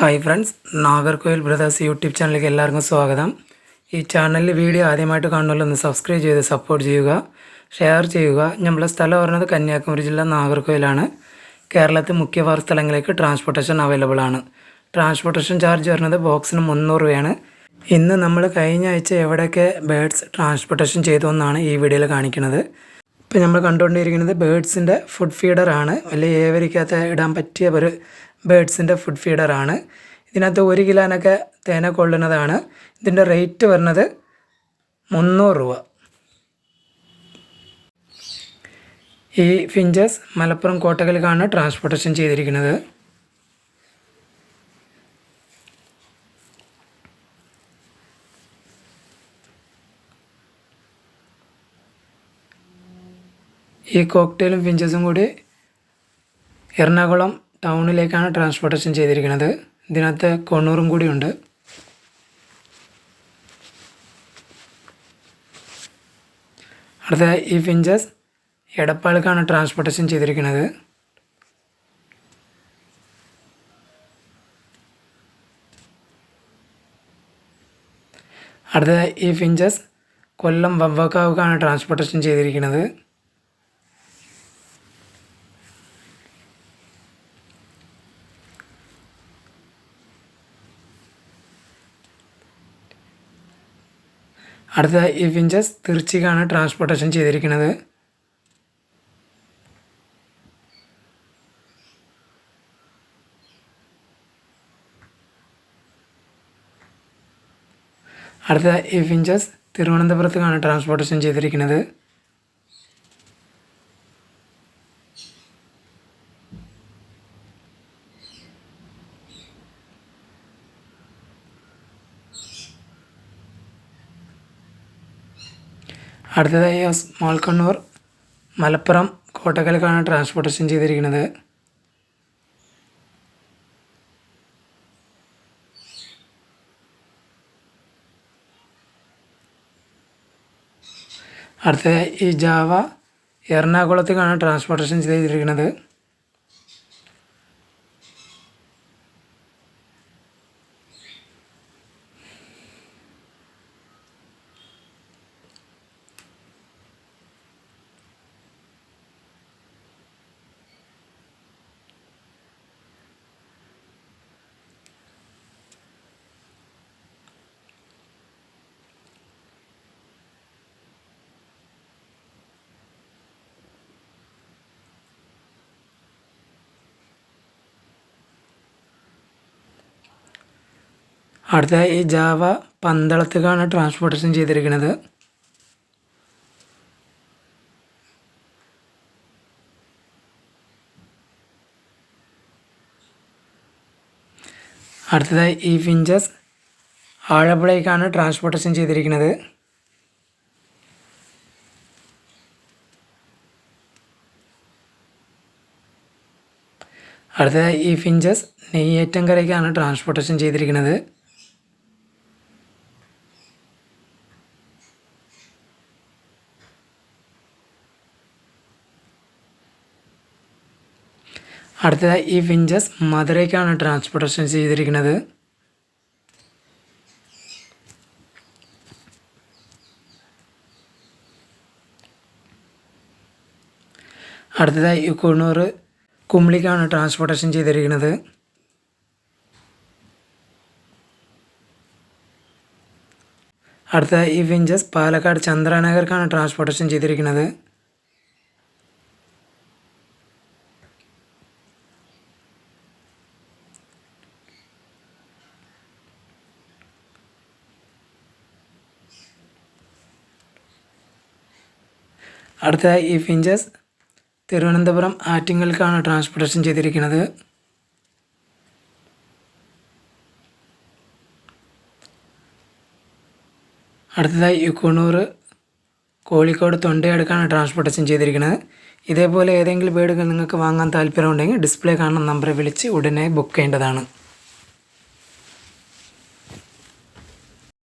Hi friends Nagercoil brothers YouTube ചാനലിലേക്ക് എല്ലാവർക്കും സ്വാഗതം. ഈ ചാനലിൽ വീഡിയോ ആദ്യമായിട്ട് കാണുമല്ലോ ഒന്ന് സബ്സ്ക്രൈബ് ചെയ്ത് സപ്പോർട്ട് ചെയ്യുക ഷെയർ ചെയ്യുക. നമ്മളെ സ്ഥലം പറയുന്നത് കന്യാകുമരി ജില്ല നാഗർകോയിലാണ് കേരളത്തിൽ മുഖ്യവാർ സ്ഥലങ്ങളിലേക്ക് ട്രാൻസ്പോർട്ടേഷൻ അവൈലബിൾ ആണ്. ട്രാൻസ്പോർട്ടേഷൻ ചാർജ് വരുന്നത് ബോക്സിന് മുന്നൂറ് രൂപയാണ്. ഇന്ന് നമ്മൾ കഴിഞ്ഞ ആഴ്ച എവിടെയൊക്കെ ബേഡ്സ് ട്രാൻസ്പോർട്ടേഷൻ ചെയ്തു എന്നാണ് ഈ വീഡിയോയിൽ കാണിക്കുന്നത്. ഇപ്പം നമ്മൾ കണ്ടുകൊണ്ടിരിക്കുന്നത് ബേഡ്സിന്റെ ഫുഡ് ഫീഡറാണ്. വലിയ ഏവരിക്കകത്ത് ഇടാൻ പറ്റിയ ഒരു ബേഡ്സിന്റെ ഫുഡ് ഫീഡറാണ്. ഇതിനകത്ത് ഒരു കിലോനൊക്കെ തേന കൊള്ളുന്നതാണ്. ഇതിന്റെ റേറ്റ് വരുന്നത് മുന്നൂറ് രൂപ. ഈ ഫിഞ്ചസ് മലപ്പുറം കോട്ടകലിലാണ് ട്രാൻസ്പോർട്ടേഷൻ ചെയ്തിരിക്കുന്നത്. ഈ കോക്ടെയിലും ഫിഞ്ചസും കൂടി എറണാകുളം ടൗണിലേക്കാണ് ട്രാൻസ്പോർട്ടേഷൻ ചെയ്തിരിക്കുന്നത്. ഇതിനകത്ത് കൊണ്ണൂറും കൂടിയുണ്ട് അടുത്ത ഈ ഫിഞ്ചസ് എടപ്പാളിക്കാണ് ട്രാൻസ്പോർട്ടേഷൻ ചെയ്തിരിക്കുന്നത്. അടുത്ത ഈ ഫിഞ്ചസ് കൊല്ലം വവ്വക്കാവുക്കാണ് ട്രാൻസ്പോർട്ടേഷൻ ചെയ്തിരിക്കുന്നത്. അടുത്ത ഇവഞ്ചസ് ഫിഞ്ചസ് തിരുച്ചിക്കാണ് ട്രാൻസ്പോർട്ടേഷൻ ചെയ്തിരിക്കുന്നത്. അടുത്ത ഇവഞ്ചസ് തിരുവനന്തപുരത്തേക്കാണ് ട്രാൻസ്പോർട്ടേഷൻ ചെയ്തിരിക്കുന്നത്. അടുത്തതായി സ്മോൾ മലപ്പുറം കോട്ടക്കലക്കാണ് ട്രാൻസ്പോർട്ടേഷൻ ചെയ്തിരിക്കുന്നത്. അടുത്തതായി ഈ ജാവ എറണാകുളത്തേക്കാണ് ട്രാൻസ്പോർട്ടേഷൻ ചെയ്തിരിക്കുന്നത്. അടുത്ത ഈ ജാവ പന്തളത്തേക്കാണ് ട്രാൻസ്പോർട്ടേഷൻ ചെയ്തിരിക്കുന്നത്. അടുത്തതായി ഈ ഫിഞ്ചസ് ആഴപ്പുഴയ്ക്കാണ് ട്രാൻസ്പോർട്ടേഷൻ ചെയ്തിരിക്കുന്നത്. അടുത്തതായി ഈ ഫിഞ്ചസ് നെയ്യേറ്റങ്കരയ്ക്കാണ് ട്രാൻസ്പോർട്ടേഷൻ ചെയ്തിരിക്കുന്നത്. അടുത്തതായി ഈ ഫിഞ്ചസ് മധുരയ്ക്കാണ് ട്രാൻസ്പോർട്ടേഷൻ ചെയ്തിരിക്കുന്നത്. അടുത്തതായി ഈ കുണ്ണൂർ കുമ്പളിക്കാണ് ട്രാൻസ്പോർട്ടേഷൻ ചെയ്തിരിക്കുന്നത്. അടുത്തതായി ഈ ഫിഞ്ചസ് പാലക്കാട് ചന്ദ്രനഗർക്കാണ് ട്രാൻസ്പോർട്ടേഷൻ ചെയ്തിരിക്കുന്നത്. അടുത്ത ഈ ഫിഞ്ചസ് തിരുവനന്തപുരം ആറ്റിങ്ങൽക്കാണ് ട്രാൻസ്പോർട്ടേഷൻ ചെയ്തിരിക്കുന്നത്. അടുത്തതായി യുക്കോണൂർ കോഴിക്കോട് തൊണ്ടയടുക്കാണ് ട്രാൻസ്പോർട്ടേഷൻ ചെയ്തിരിക്കുന്നത്. ഇതേപോലെ ഏതെങ്കിലും ബേഡുകൾ നിങ്ങൾക്ക് വാങ്ങാൻ താല്പര്യമുണ്ടെങ്കിൽ ഡിസ്പ്ലേ കാണുന്ന നമ്പറെ വിളിച്ച് ഉടനെ ബുക്ക് ചെയ്യേണ്ടതാണ്.